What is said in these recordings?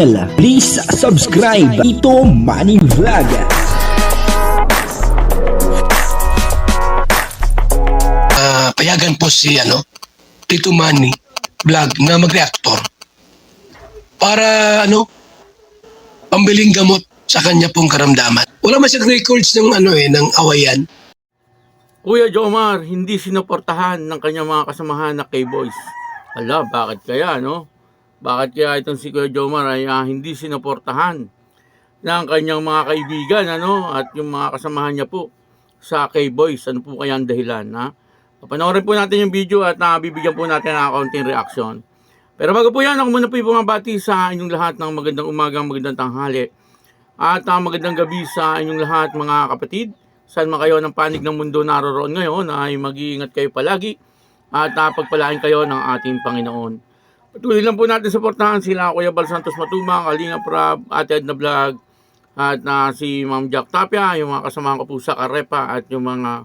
Please subscribe Ito Money Vlog. Ah, payagan po si ano, Tito Manny vlog na mag-reactor para ano, pambiling gamot sa kanya pong karamdaman. Wala man siyang records ng ano eh, ng awayan. Kuya Jomar, hindi sinuportahan ng kanyang mga kasamahan na K-Boys. Ala, bakit kaya, no? Bakit kaya itong si Kuya Jomar ay ah, hindi sinuportahan ng kanyang mga kaibigan, ano? At yung mga kasamahan niya po sa K-Boys. Ano po kaya ang dahilan, ha? Panoorin po natin yung video at nabibigyan po natin ng kaunting reaksyon. Pero bago po yan, ako muna po yung bumabati sa inyong lahat ng magandang umagang, magandang tanghali. At ah, magandang gabi sa inyong lahat mga kapatid. Saan man kayo ng panig ng mundo naroroon ngayon ay mag-iingat kayo palagi at napagpalain kayo ng ating Panginoon. Patuloy lang po natin suportahan sila Kuya Bal Santos Matubang, Kalinga Prab, Ate Edna Vlog, at na si Ma'am Jack Tapia, yung mga kasamahan ko po sa Karepa at yung mga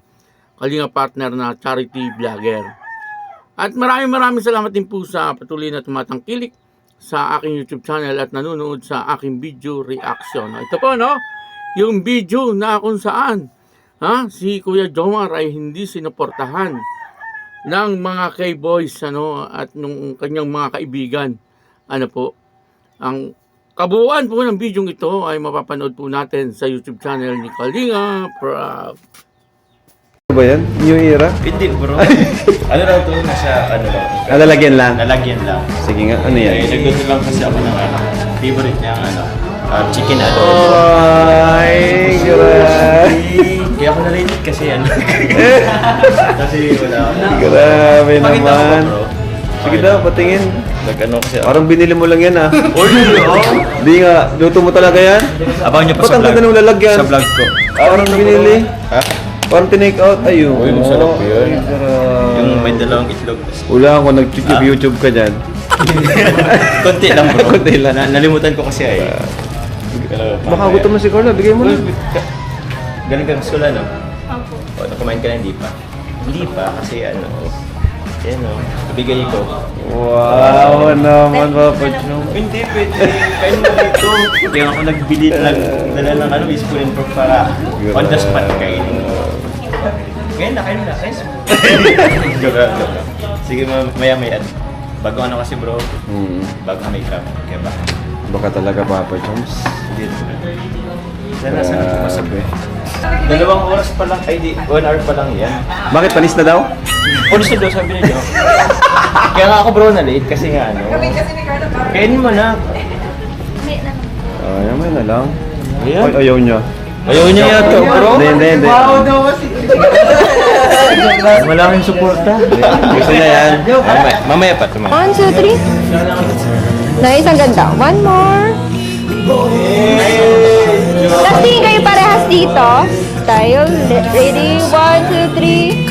Kalinga partner na charity vlogger. At maraming maraming salamat din po sa patuloy na tumatangkilik sa aking YouTube channel at nanonood sa aking video reaction. Ito po, no? Yung video na kung saan ha, si Kuya Jomar ay hindi sinuportahan ng mga K-boys ano, at nung kanyang mga kaibigan. Ano po, ang kabuuan po ng video ito ay mapapanood po natin sa YouTube channel ni Kalinga Prab. Ano ba yan? New era? Hindi bro. ano lang to? Nasa ano lang. Nalalagyan lang. Lalagyan lang. Sige nga, ano Eh, yan? nagluto lang kasi ako ng ano. Favorite niya ang ano. um, chicken adobo. Oh. Ay, grabe. Kaya ako narinig kasi ano. kasi wala ako. Grabe naman. Sige daw, patingin. Nag-ano kasi ako. Parang binili mo lang yan ah. Order oh. Hindi nga, luto mo talaga yan? Abangan niyo pa Ba't sa ang vlog. ganda ng lalagyan? Sa vlog ko. Parang binili. Ha? Parang tinake out. Ayun. Uy, masarap yun. Ay, grabe. Yung may dalawang itlog. Wala ako nag-YouTube Ah? YouTube ka dyan. Konti lang bro. Konti lang. Na- nalimutan ko kasi ay. Pero, Baka gutom na si Carla, bigay mo na. Galing ka sa school, ano? Opo. O, kumain ka na, hindi pa? Hindi pa, kasi ano, yan o, bigay ko. Wow naman, Papa Chong. Hindi, pwede. Kain mo dito. Kaya ako nagbili lang, dala ng ano, spoon and fork para on the spot kainin. Ngayon na, kain mo na. Kain mo. Sige, ma- maya maya. Bago ano kasi bro, Hmm. bago makeup. Kaya ba? Baka talaga, Papa Choms. Hindi. Sana sa Grabe. Dalawang oras pa lang, ay di, one hour pa lang yan. Bakit panis na daw? Honest daw, sabi niya. Kaya nga ako bro na late kasi nga ano. Kainin mo na. Ay, may na lang. Ayan. Ay, ayaw niya. Ayaw niya yata bro. Hindi, hindi, hindi. Wala kang suporta. Gusto niya yan. Mamaya, mamaya pa tumaya. One, two, three. Nice, ang ganda. One more. Tapos tingin kayo parehas dito. Style. Ready? One, two, three.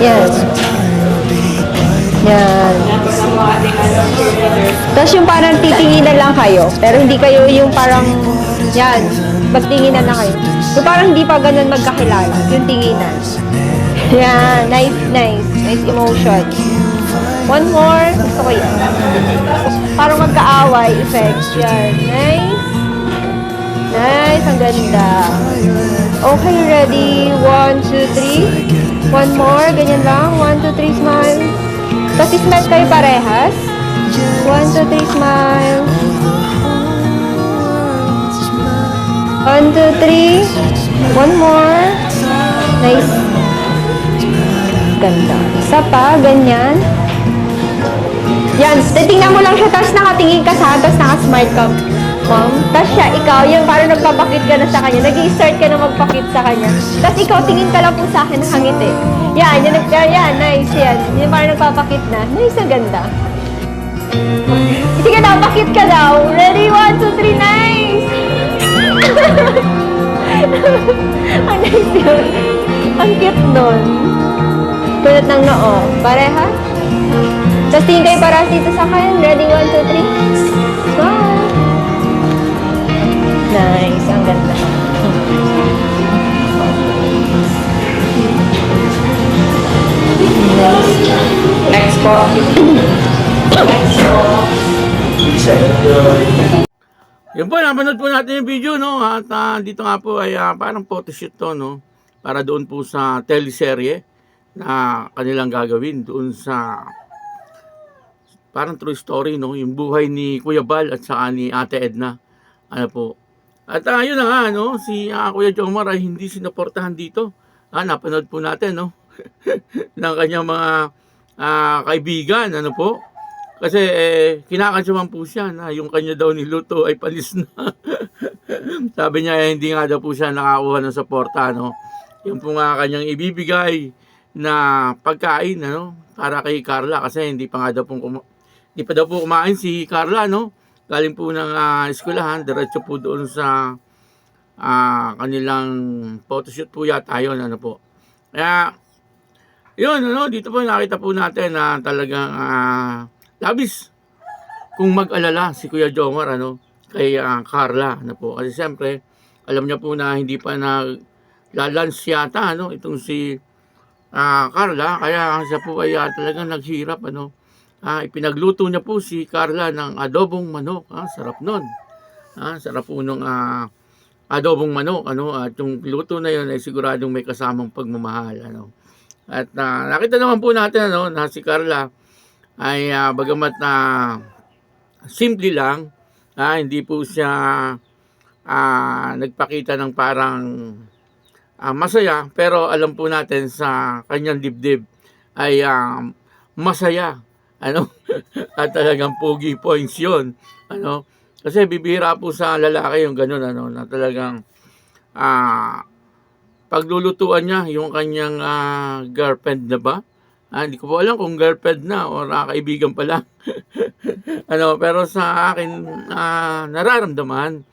Yan. Yan. Yung parang titinginan lang kayo. Pero hindi kayo yung parang, yan, magtinginan na kayo. Yung parang hindi pa ganun magkakilala. Yung tinginan. Yan, nice, nice. Nice emotion. One more. Gusto ko yan. Parang magkaaway effect. Yan, nice. Nice, ang ganda. Okay, ready? One, two, three. One more, ganyan lang. One, two, three, smile. Tapos smile kayo parehas. One, two, three, smile. One, two, three. One more. Nice. Ganda. Isa pa, ganyan. Yan, titingnan mo lang siya, tapos nakatingin ka sa tapos naka-smile ka. Ma'am, tapos siya, ikaw, yung parang nagpapakit ka na sa kanya, nag start ka na magpakit sa kanya. Tapos ikaw, tingin ka lang po sa akin, nakangiti. Yan, yan, yan, yan, nice, yan. Yung parang nagpapakit na. Nice, ang ganda. Sige na, pakit ka daw. Ready, one, two, three, nice! ang nice yun. Ang cute nun. Kunot ng noo. Pareha? Tapos tingin kayo para dito sa akin. Ready? One, two, three. Smile. Nice. Ang ganda. Yun po, napanood po natin yung video, no? At ah, dito nga po ay ah, parang photoshoot to, no? Para doon po sa teleserye na kanilang gagawin doon sa parang true story, no? Yung buhay ni Kuya Bal at saka ni Ate Edna. Ano po. At ah, yun na nga, no? Si ah, Kuya Jomar ay hindi sinuportahan dito. Ah, napanood po natin, no? ng kanyang mga ah, kaibigan, ano po. Kasi eh, kinakasyaman po siya na yung kanya daw niluto ay panis na. Sabi niya eh, hindi nga daw po siya nakakuha ng suporta. No? Yung po nga kanyang ibibigay na pagkain ano, para kay Carla kasi hindi pa nga daw po, kuma- hindi pa daw po kumain si Carla. No? Galing po ng ah, eskwelahan, diretso po doon sa ah, kanilang photoshoot po yata yun. Ano po. Kaya yun, ano, dito po nakita po natin na talagang ah, labis. Kung mag-alala si Kuya Jomar ano kay ah, Carla ano po. Kasi siyempre alam niya po na hindi pa na lalans yata ano itong si ah, Carla. Kaya siya po ay ah, talagang naghirap ano. Ah, ipinagluto niya po si Carla ng adobong manok. Ah, sarap nun. Ah, sarap po nung ah, adobong manok ano. At yung luto na yun ay siguradong may kasamang pagmamahal ano. At ah, nakita naman po natin ano na si Carla ay ah, bagamat na simple lang, ah, hindi po siya ah, nagpakita ng parang ah, masaya, pero alam po natin sa kanyang dibdib ay ah, masaya. Ano? At talagang pogi points yun. Ano? Kasi bibihira po sa lalaki yung ganun, ano, na talagang ah, paglulutuan niya yung kanyang ah, girlfriend na ba? Ah, hindi ko po alam kung girlfriend na o ah, kaibigan pa lang. ano, pero sa akin ah, nararamdaman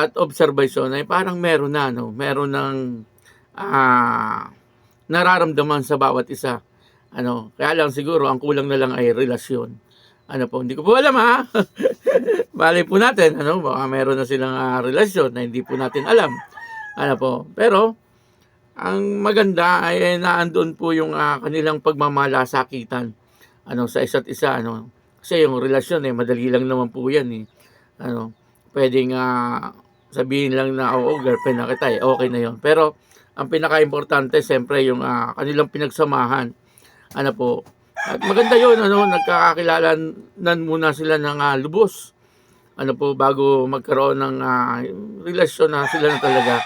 at observation ay parang meron na no, meron ng ah, nararamdaman sa bawat isa. Ano, kaya lang siguro ang kulang na lang ay relasyon. Ano po, hindi ko po alam ha. Malay po natin, ano, baka meron na silang ah, relasyon na hindi po natin alam. Ano po, pero ang maganda ay naandun po yung ah, kanilang pagmamalasakitan. Ano sa isa't isa ano kasi yung relasyon eh madali lang naman po yan eh. Ano pwedeng ah, sabihin lang na oo girlfriend na kita eh okay na yon pero ang pinaka-importante siyempre yung ah, kanilang pinagsamahan. Ano po at maganda yon ano nagkakakilalan muna sila ng ah, lubos. Ano po bago magkaroon ng ah, relasyon na sila na talaga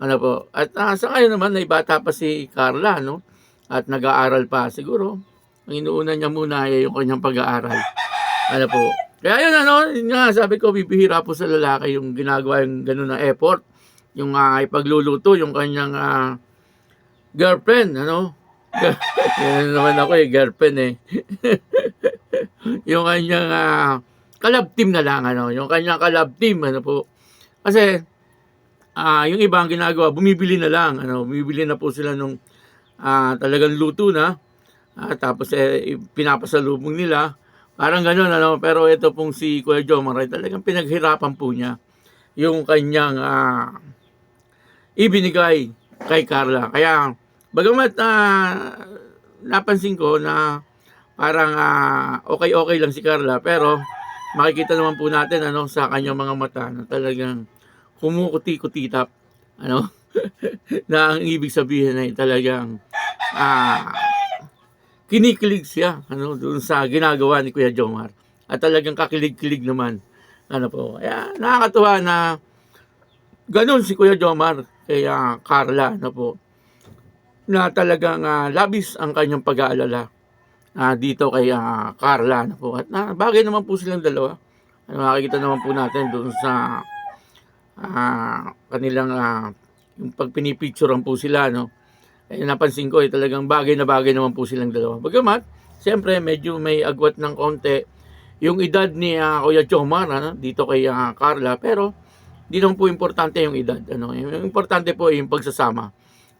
ano po. At ah, sa ngayon naman, ay bata pa si Carla, no? At nag-aaral pa. Siguro, ang inuuna niya muna ay yung kanyang pag-aaral. Ano po. Kaya yun, ano, yun nga, sabi ko, bibihira po sa lalaki yung ginagawa yung ganun na effort. Yung ah, ipagluluto, yung kanyang ah, girlfriend, ano? Yan naman ako eh, girlfriend eh. yung kanyang ah, kalab team na lang, ano? Yung kanyang kalab team, ano po. Kasi, ah yung iba ang ginagawa, bumibili na lang. Ano, bumibili na po sila nung ah, talagang luto na. Ah, tapos eh, pinapasalubong nila. Parang gano'n, ano. Pero ito pong si Kuya Jomar, ay talagang pinaghirapan po niya yung kanyang ah, ibinigay kay Carla. Kaya, bagamat na napansin ko na parang okay-okay lang si Carla, pero makikita naman po natin ano sa kanyang mga mata na talagang kumukuti-kutitap. Ano? na ang ibig sabihin ay talagang ah, kinikilig siya ano, doon sa ginagawa ni Kuya Jomar. At talagang kakilig-kilig naman. Ano po. Kaya nakakatuwa na ganun si Kuya Jomar kay ah, Carla. Ano po. Na talagang ah, labis ang kanyang pag-aalala ah, dito kay ah, Carla. Ano po. At na, bagay naman po silang dalawa. Ano, makikita naman po natin doon sa ah, kanilang ah, yung pag pinipicturean po sila no? Eh, napansin ko eh talagang bagay na bagay naman po silang dalawa. Bagamat siyempre medyo may agwat ng konti yung edad ni ah, Kuya Chomar ano, dito kay ah, Carla. Pero di naman po importante yung edad ano? Yung importante po ay yung pagsasama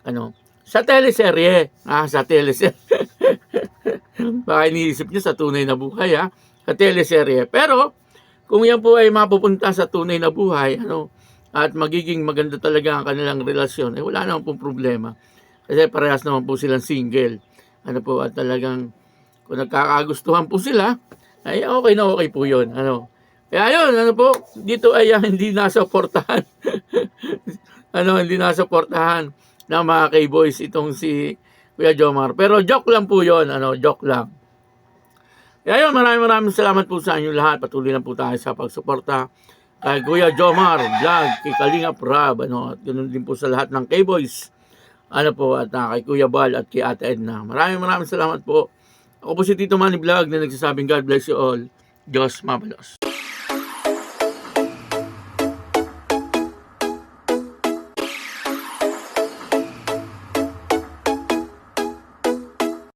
ano? Sa teleserye ah sa teleserye. Baka iniisip niyo sa tunay na buhay ha, sa teleserye. Pero kung yan po ay mapupunta sa tunay na buhay, ano, at magiging maganda talaga ang kanilang relasyon, eh wala naman pong problema. Kasi parehas naman po silang single. Ano po, at talagang kung nagkakagustuhan po sila, ay okay na okay po yun. Ano. Kaya yun, ano po, dito ay ah, hindi nasa portahan. ano, hindi nasa portahan ng mga K-boys itong si Kuya Jomar. Pero joke lang po yon ano, joke lang. Kaya yun, maraming maraming salamat po sa inyo lahat. Patuloy lang po tayo sa pagsuporta kay Kuya Jomar, vlog, kay Kalinga Prab, ano, at ganoon din po sa lahat ng K-boys. Ano po, at ah, kay Kuya Bal at kay Ate Edna. Maraming maraming salamat po. Ako po si Tito Manny Vlog na nagsasabing God bless you all. Diyos mabalos.